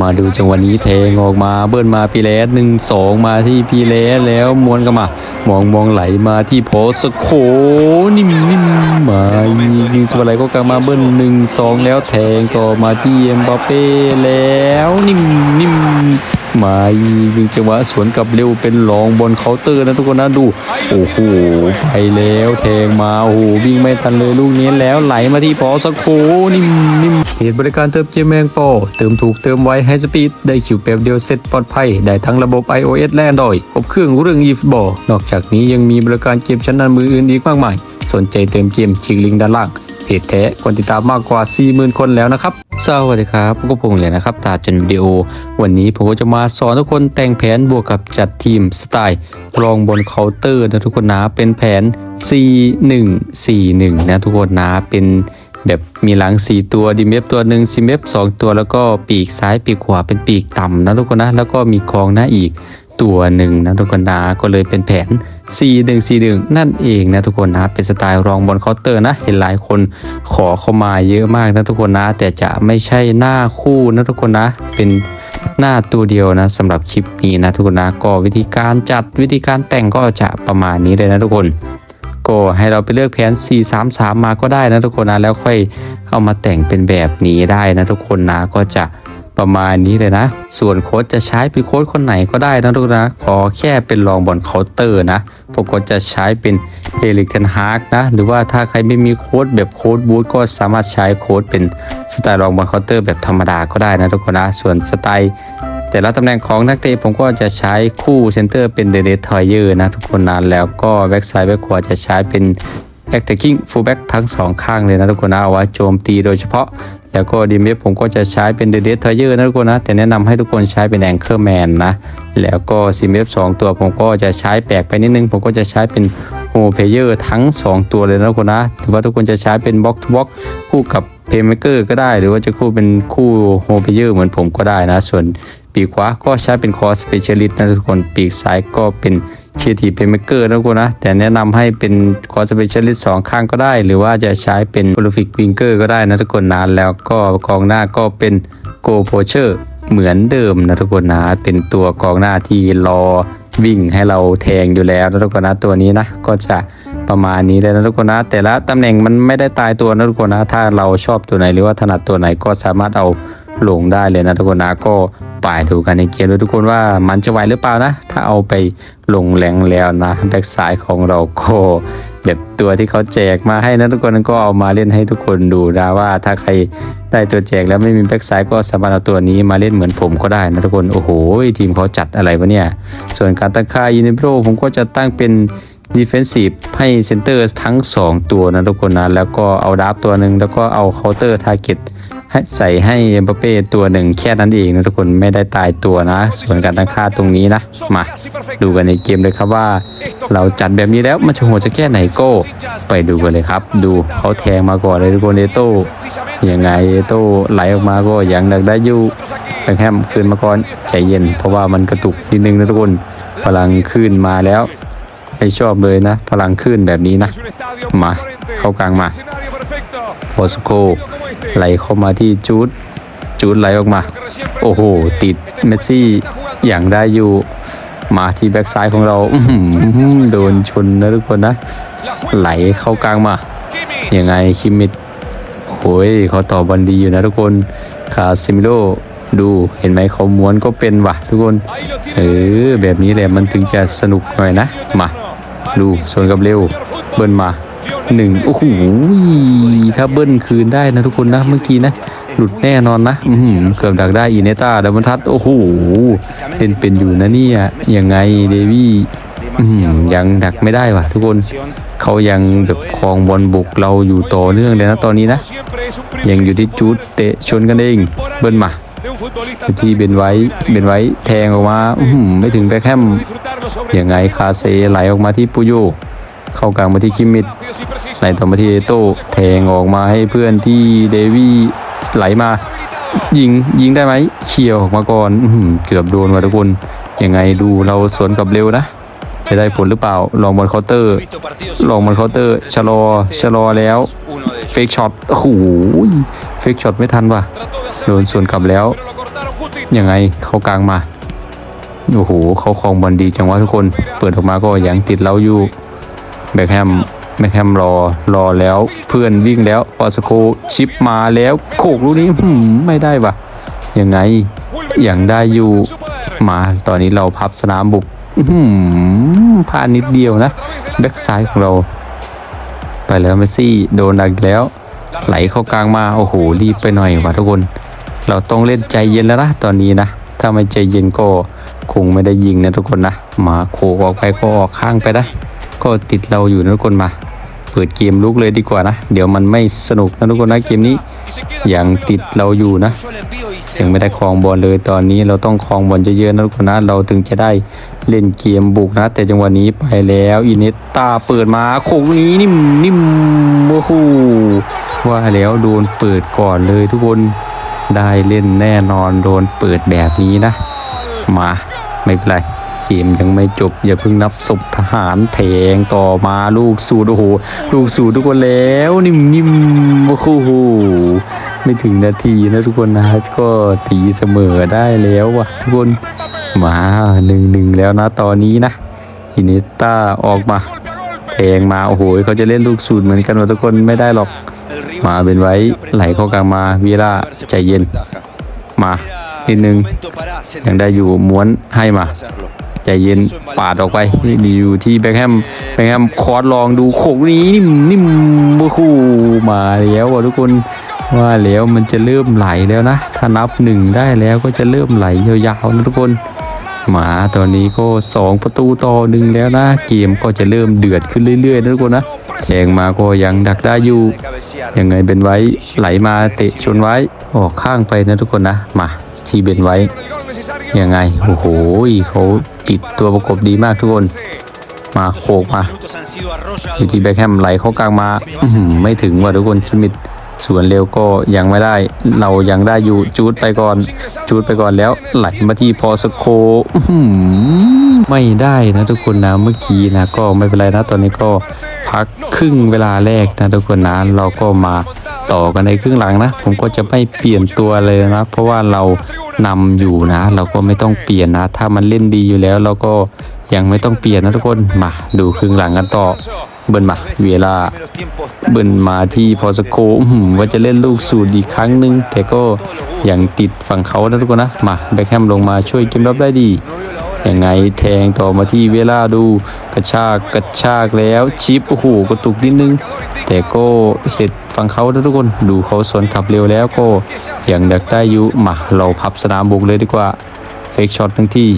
มาดูจังหวะนี้แทงออกมาเบิ้ลมาปีแลสหนึ่งสองมาที่ปีแลสแล้วมวนกันมามองมองไหลมาที่โพสโคนิ่มนิ่มมายิงสวาไลก็กลับมาเบิ้ลหนึ่งสองแล้วแทงต่อมาที่เอ็มบัปเป้แล้วนิ่มนิ่ม มายิงจังหวะสวนกลับเร็วเป็นรองบนเคาน์เตอร์นะทุกคนนะดูโอ้โหไปแล้วแทงมาโอ้โหวิ่งไม่ทันเลยลูกนี้แล้วไหลมาที่พอสโคนิ่มนิ่มเหตุบริการเติมเจมแมงปอเติมถูกเติมไวให้สปีดได้คิวแป๊บเดียวเสร็จปลอดภัย ได้ทั้งระบบ iOS และ Android ครบเครื่องเรื่อง e f b a l l นอกจากนี้ยังมีบริการเกมชั้นนำมืออื่นอีกมากมาย สนใจเติมเกมคลิกลิงก์ด้านล่างเพจแท้คนติดตามมากกว่า 40,000 คนแล้วนะครับ สวัสดีครับผมก็พงษ์เลยนะครับตาจันวิดีโอ วันนี้ผมก็จะมาสอนทุกคนแต่งแผนบวกกับจัดทีมสไตล์รองบนเคาน์เตอร์นะทุกคนนะเป็นแผน C141 นะทุกคนนะเป็นแบบมีหลัง 4 ตัวดีเมฟตัวหนึ่งซีเมฟ2 ตัวแล้วก็ปีกซ้ายปีกขวาเป็นปีกต่ำนะทุกคนนะแล้วก็มีกองหน้าอีก ตัวหนึ่งนะทุกคนนะก็เลยเป็นแผน 4-1-4-1 นั่นเองนะทุกคนนะเป็นสไตล์รองบอลเคาน์เตอร์นะ เห็นหลายคนขอเข้ามาเยอะมากนะทุกคนนะ แต่จะไม่ใช่หน้าคู่นะทุกคนนะ เป็นหน้าตัวเดียวนะสำหรับคลิปนี้นะทุกคนนะก็วิธีการจัดวิธีการแต่งก็จะประมาณนี้เลยนะทุกคนก็ให้เราไปเลือกแผน 433 มาก็ได้นะทุกคนนะแล้วค่อยเอามาแต่งเป็นแบบนี้ได้นะทุกคนนะก็จะ ประมาณนี้เลยนะ ส่วนโค้ดจะใช้เป็นโค้ดคนไหนก็ได้นะทุกคนนะ ขอแค่เป็นรองบอลเคาน์เตอร์นะ ผมก็จะใช้เป็นเอลิกันฮาร์กนะ หรือว่าถ้าใครไม่มีโค้ดแบบโค้ดบูทก็สามารถใช้โค้ดเป็นสไตล์รองบอลเคาน์เตอร์แบบธรรมดาก็ได้นะทุกคนนะ ส่วนสไตล์แต่ละตำแหน่งของนักเตะผมก็จะใช้คู่เซนเตอร์เป็นเดเดทอยเยอร์นะทุกคนนะแล้วก็แบ็กซ้ายแบ็กขวาจะใช้เป็น แอคเทคิงฟูลแบ็กทั้งสองข้างเลยนะทุกคนนะเอาไว้โจมตีโดยเฉพาะ แล้วก็ดีเมฟผมก็จะใช้เป็นเดเดทอยเยอร์นะทุกคนนะ แต่แนะนำให้ทุกคนใช้เป็นแองเกอร์แมนนะ แล้วก็ซีเมฟสองตัวผมก็จะใช้แปลกไปนิดนึง ผมก็จะใช้เป็นโฮเพเยอร์ทั้ง 2 ตัวเลยนะทุกคนนะถือว่าทุกคนจะใช้เป็นบล็อกทูบล็อกคู่กับเพย์เมเกอร์ก็ได้ หรือว่าจะคู่เป็นคู่โฮเพเยอร์เหมือนผมก็ได้นะ ส่วนปีกขวาก็ใช้เป็นคอสเปเชียลิสต์นะทุกคนปีกซ้ายก็เป็น เคทีเพเมเกอร์นะทุกคนนะ แต่แนะนำให้เป็นคอสเปเชียลิสต์สองข้างก็ได้ หรือว่าจะใช้เป็นโอลิฟิกวิงเกอร์ก็ได้นะทุกคนนะแล้วก็กองหน้าก็เป็นโกโพเชอร์เหมือนเดิมนะทุกคนนะเป็นตัวกองหน้าที่รอวิ่งให้เราแทงอยู่แล้วนะทุกคนนะตัวนี้นะก็จะประมาณนี้เลยนะทุกคนนะ แต่ละตำแหน่งมันไม่ได้ตายตัวนะทุกคนนะ ถ้าเราชอบตัวไหนหรือว่าถนัดตัวไหนก็สามารถเอาลงได้เลยนะทุกคนนะก็ ไปดูกันในเกมด้วยทุกคนว่ามันจะไหวหรือเปล่านะ ถ้าเอาไปลงแรงแล้วนะแบ็กซ้ายของเราก็แบบตัวที่เขาแจกมาให้นะทุกคนก็เอามาเล่นให้ทุกคนดูนะว่าถ้าใครได้ตัวแจกแล้วไม่มีแบ็กซ้ายก็สามารถเอาตัวนี้มาเล่นเหมือนผมก็ได้นะทุกคนโอ้โหทีมเขาจัดอะไรวะเนี่ย ส่วนการตั้งค่ายินิโปรผมก็จะตั้งเป็น Defensive ให้เซนเตอร์ทั้ง 2 ตัวนะทุกคนนะแล้วก็เอาดับตัวหนึ่งแล้วก็เอาเคาน์เตอร์ทาร์เก็ต ให้ใส่ให้เอ็มบัปเป้ตัวหนึ่งแค่นั้นเองนะทุกคนไม่ได้ตายตัวนะ ส่วนการตั้งค่าตรงนี้นะ มาดูกันในเกมเลยครับว่า เราจัดแบบนี้แล้วมันจะโหดจะแค่ไหนโก้ ไปดูกันเลยครับ ดูเขาแทงมาก่อนเลยทุกคนเอโต้ยังไงเอโต้ไหลออกมาก็ยังดักได้อยู่แบงแฮมคืนมาก่อนใจเย็น เพราะว่ามันกระตุกนิดนึงนะทุกคนพลังขึ้นมาแล้วไม่ชอบเลยนะ พลังขึ้นแบบนี้นะ มาเข้ากลางมา โพสโกไหลเข้ามาที่จูดจูดไหลออกมา โอ้โห ติดเมสซี่อย่างได้อยู่ มาที่แบ็กซ้ายของเราโดนชนนะทุกคนนะ ไหลเข้ากลางมา ยังไงคิมมิดโอ้ยเขาต่อบอลดีอยู่นะทุกคนคาซิมิโลดูเห็นไหมเขาม้วนก็เป็นว่ะทุกคน เออแบบนี้แหละมันถึงจะสนุกหน่อยนะ มา ดูส่วนกับเร็วเบิ้ลมา หนึ่งโอ้โหถ้าเบิ้ลคืนได้นะทุกคนนะ เมื่อกี้นะ หลุดแน่นอนนะอืเกือบดักได้อีเนต้าดับเบิลทัดโอ้โหเล่นเป็นอยู่นะเนี่ยยังไงเดวี่ยังดักไม่ได้ว่ะทุกคนเขายังแบบครองบอลบุกเราอยู่ต่อเนื่องเลยนะตอนนี้นะ ยังอยู่ที่จูดเตะชนกันเอง เบิ้ลมาที่เบนไว้เบนไว้แทงออกมาอืไม่ถึงแบ็คแฮมยังไงคาเซไหลออกมาที่ปุโย เข้ากลางมาที่คิมมิดไหลต่อมาที่เอโต้แทงออกมาให้เพื่อนที่เดวี่ไหลมา ยิงยิงได้ไหมเขี่ยวออกมาก่อนอื้อหือเกือบโดนว่ะทุกคนยังไงดูเราสวนกลับเร็วนะจะได้ผลหรือเปล่า ลองบอลเคาน์เตอร์ ลองบอลเคาน์เตอร์ชะลอชะลอแล้วเฟกช็อตโอ้โหเฟกช็อตไม่ทันว่ะโดนสวนกลับแล้ว ยังไงเขากลางมา โอ้โหเขาครองบอลดีจังวะทุกคน เปิดออกมาก็ยังติดเราอยู่ แบคแฮมแบคแฮมรอรอแล้วเพื่อนวิ่งแล้วพอสโคชิปมาแล้วโขกลูกนี้หืมไม่ได้ปะยังไงยังได้อยู่มาตอนนี้เราพับสนามบุกหืมพลาดนิดเดียวนะแบ็คซ้ายของเรา ไปแล้วเมสซี่โดนดักแล้ว ไหลเข้ากลางมาโอ้โหรีบไปหน่อยว่ะทุกคน เราต้องเล่นใจเย็นแล้วนะตอนนี้นะ ถ้าไม่ใจเย็นก็คงไม่ได้ยิงนะทุกคนนะหมาโขกออกไปก็ออกข้างไปนะ ก็ติดเราอยู่นะทุกคนมา เปิดเกมลุกเลยดีกว่านะ เดี๋ยวมันไม่สนุกนะทุกคนนะเกมนี้ยังติดเราอยู่นะยังไม่ได้ครองบอลเลยตอนนี้เราต้องครองบอลเยอะๆนะทุกคนนะเราถึงจะได้เล่นเกมบุกนะ แต่จังหวะนี้ไปแล้วอินเนตตาเปิดมาโขงนี้นิ่มนิ่มโอ้โหว่าแล้วโดนเปิดก่อนเลยทุกคนได้เล่นแน่นอนโดนเปิดแบบนี้นะ มาไม่เป็นไร เกมยังไม่จบ อย่าเพิ่งนับศพทหารแทงต่อมาลูกสูดโอ้โห ลูกสูดทุกคนแล้วนิ่มนิ่มโอ้โหไม่ถึงนาทีนะทุกคนนะก็ตีเสมอได้แล้วว่ะทุกคนมาหนึ่งหนึ่งแล้วนะตอนนี้นะอินิต้าออกมาแทงมาโอ้โหเขาจะเล่นลูกสูดเหมือนกันว่าทุกคนไม่ได้หรอก มาเป็นไว้ไหลเข้ากลางมาวีล่าใจเย็นมานิดนึงยังได้อยู่ม้วนให้มา ใจเย็นปาดออกไปดีอยู่ที่แบ็คแฮมแบ็คแฮมคอร์สลองดูโขกนี้นิ่มนิ่มโอ้โหมาแล้วอะทุกคนว่าแล้วมันจะเริ่มไหลแล้วนะ ถ้านับหนึ่งได้แล้วก็จะเริ่มไหลยาวๆนะทุกคนมาตอนนี้ก็สองประตูต่อหนึ่งแล้วนะ เกมก็จะเริ่มเดือดขึ้นเรื่อยๆนะทุกคนนะแทงมาก็ยังดักได้อยู่ยังไงเป็นไว้ไหลมาเตะชนไว้ออกข้างไปนะทุกคนนะมาที่เป็นไว้ ยังไง โอ้โหเขาปิดตัวประกบดีมากทุกคน มาโขกมาอยู่ที่แบ็คแฮมไหลเข้ากลางมาไม่ถึงว่ะทุกคนคิมิดสวนเร็วก็ยังไม่ได้ เรายังได้อยู่จูดไปก่อน จูดไปก่อนแล้วไหลมาที่พอสโคไม่ได้นะทุกคนนะเมื่อกี้นะก็ไม่เป็นไรนะตอนนี้ก็พักครึ่งเวลาแรกนะทุกคนนะเราก็มา ต่อกันในครึ่งหลังนะ ผมก็จะไม่เปลี่ยนตัวเลยนะ เพราะว่าเรานำอยู่นะ เราก็ไม่ต้องเปลี่ยนนะ ถ้ามันเล่นดีอยู่แล้วเราก็ยังไม่ต้องเปลี่ยนนะทุกคนมาดูครึ่งหลังกันต่อเบิ้ลมาเวลาเบิ้ลมาที่พอสโคว่าจะเล่นลูกสูตรอีกครั้งหนึ่งแต่ก็ยังติดฝั่งเขานะทุกคนนะมาแบ็คแฮมลงมาช่วยเกมรับได้ดี ยังไงแทงต่อมาที่เวลาดูกระชากกระชากแล้วชิปโอ้โหกระตุกนิดนึง แต่ก็เสร็จฝั่งเขาทุกคนดูเขาสวนขับเร็วแล้วก็ยังดักได้อยู่มาเราพับสนามบุกเลยดีกว่าเฟกช็อตทั้งที่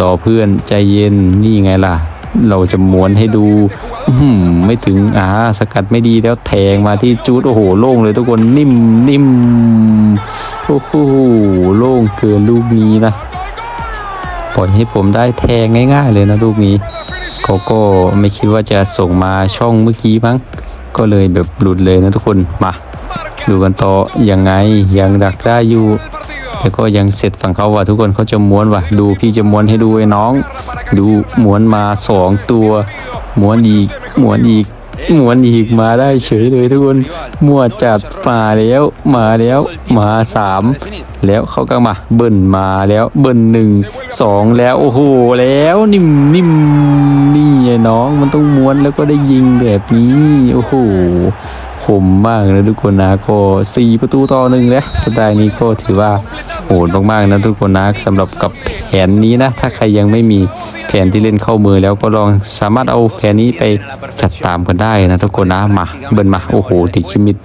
รอเพื่อนใจเย็นนี่ไงล่ะ เราจะม้วนให้ดูไม่ถึงอ่าสกัดไม่ดีแล้วแทงมาที่จูดโอ้โหโล่งเลยทุกคนนิ่มนิ่มโอ้โหโล่งเกินลูกนี้นะ ปล่อยให้ผมได้แทงง่ายๆเลยนะลูกนี้เขาก็ไม่คิดว่าจะส่งมาช่องเมื่อกี้มั้งก็เลยแบบหลุดเลยนะทุกคนมา ดูกันต่อยังไงยังดักได้อยู่แต่ก็ยังเสร็จฝั่งเขาว่ะทุกคนเขาจะม้วนว่ะ ดูพี่จะม้วนให้ดูไอ้น้อง ดูม้วนมาสองตัวม้วนอีกม้วนอีก ม้วนอีกมาได้เฉยเลยทุกคนมั่วจัดมาแล้วมาแล้วมาสามแล้วเขาก็มาเบิ้ลมาแล้วเบิ้ลหนึ่งสองแล้วโอ้โหแล้วนิ่มนิ่มนี่ไอ้น้องมันต้องม้วนแล้วก็ได้ยิงแบบนี้โอ้โห คมมากนะทุกคนนะก็สี่ประตูต่อหนึ่งแล้วสไตล์นี้ก็ถือว่าโหดมากๆนะทุกคนนะสำหรับกับแผนนี้นะ ถ้าใครยังไม่มีแผนที่เล่นเข้ามือแล้วก็ลองสามารถเอาแผนนี้ไปจัดตามกันได้นะทุกคนนะมาเบิ้ลมาโอ้โหติดชิมิด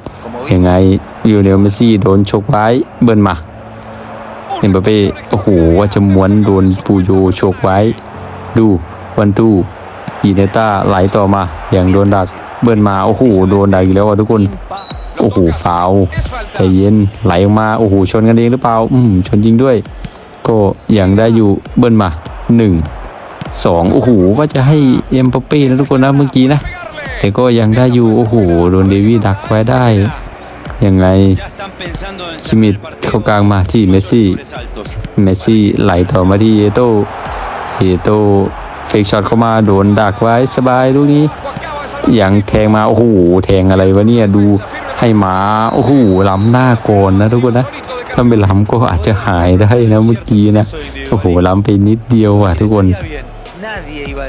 ยังไงยูเนลเมซี่โดนชกไว้เบิ้ลมาเอ็มบัปเป้โอ้โหว่าจะม้วนโดนปูโยชกไว้ ดูวันตู้อีเนต้าไหลต่อมาอย่างโดนดัก เบิ้ลมาโอ้โหโดนดักอีกแล้วอะทุกคนโอ้โหฟาวใจเย็นไหลออกมาโอ้โหชนกันเองหรือเปล่าอืมชนจริงด้วย ก็ยังได้อยู่เบิ้ลมาหนึ่งสองโอ้โหว่าจะให้เอ็มปเป้นะทุกคนนะเมื่อกี้นะแต่ก็ยังได้อยู่โอ้โหโดนเดวี่ดักไว้ได้ยังไงชิมิดเข้ากลางมาที่เมสซี่เมสซี่ไหลต่อมาที่เอโต้เอโต้เฟกช็อตเข้ามาโดนดักไว้สบายลูกนี้ อยังแทงมาโอ้โหแทงอะไรวะเนี่ยดูให้หมาโอ้โหล้ำหน้าก่อนนะทุกคนนะถ้าไม่ล้ำก็อาจจะหายได้นะเมื่อกี้นะโอ้โหล้ำไปนิดเดียวอะทุกคน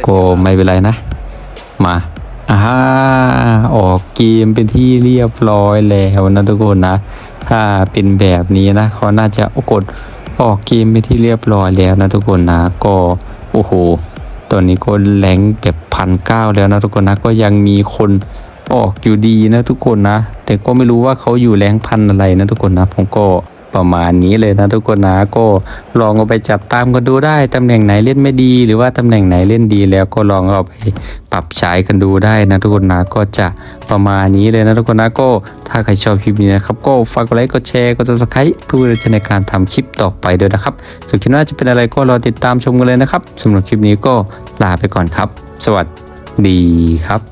ก็ไม่เป็นไรนะ มาอ่าออกเกมเป็นที่เรียบร้อยแล้วนะทุกคนนะ ถ้าเป็นแบบนี้นะเขาน่าจะกดออกเกมเป็นที่เรียบร้อยแล้วนะทุกคนนะก็โอ้โห ตอนนี้ก็แรงแบบพันเก้าแล้วนะทุกคนนะก็ยังมีคนออกอยู่ดีนะทุกคนนะ แต่ก็ไม่รู้ว่าเขาอยู่แรงพันอะไรนะทุกคนนะผมก็ ประมาณนี้เลยนะทุกคนนะก็ลองเอาไปจับตามกันดูได้ตำแหน่งไหนเล่นไม่ดี หรือว่าตำแหน่งไหนเล่นดีแล้วก็ลองเอาไปปรับใช้กันดูได้นะทุกคนนะก็จะประมาณนี้เลยนะทุกคนนะก็ถ้าใครชอบคลิปนี้นะครับก็ฝากกดไลค์กดแชร์กด subscribe เพื่อจะในการทำคลิปต่อไปด้วยนะครับส่วนคลิปหน้าจะเป็นอะไรก็รอติดตามชมกันเลยนะครับสำหรับคลิปนี้ก็ลาไปก่อนครับ สวัสดีครับ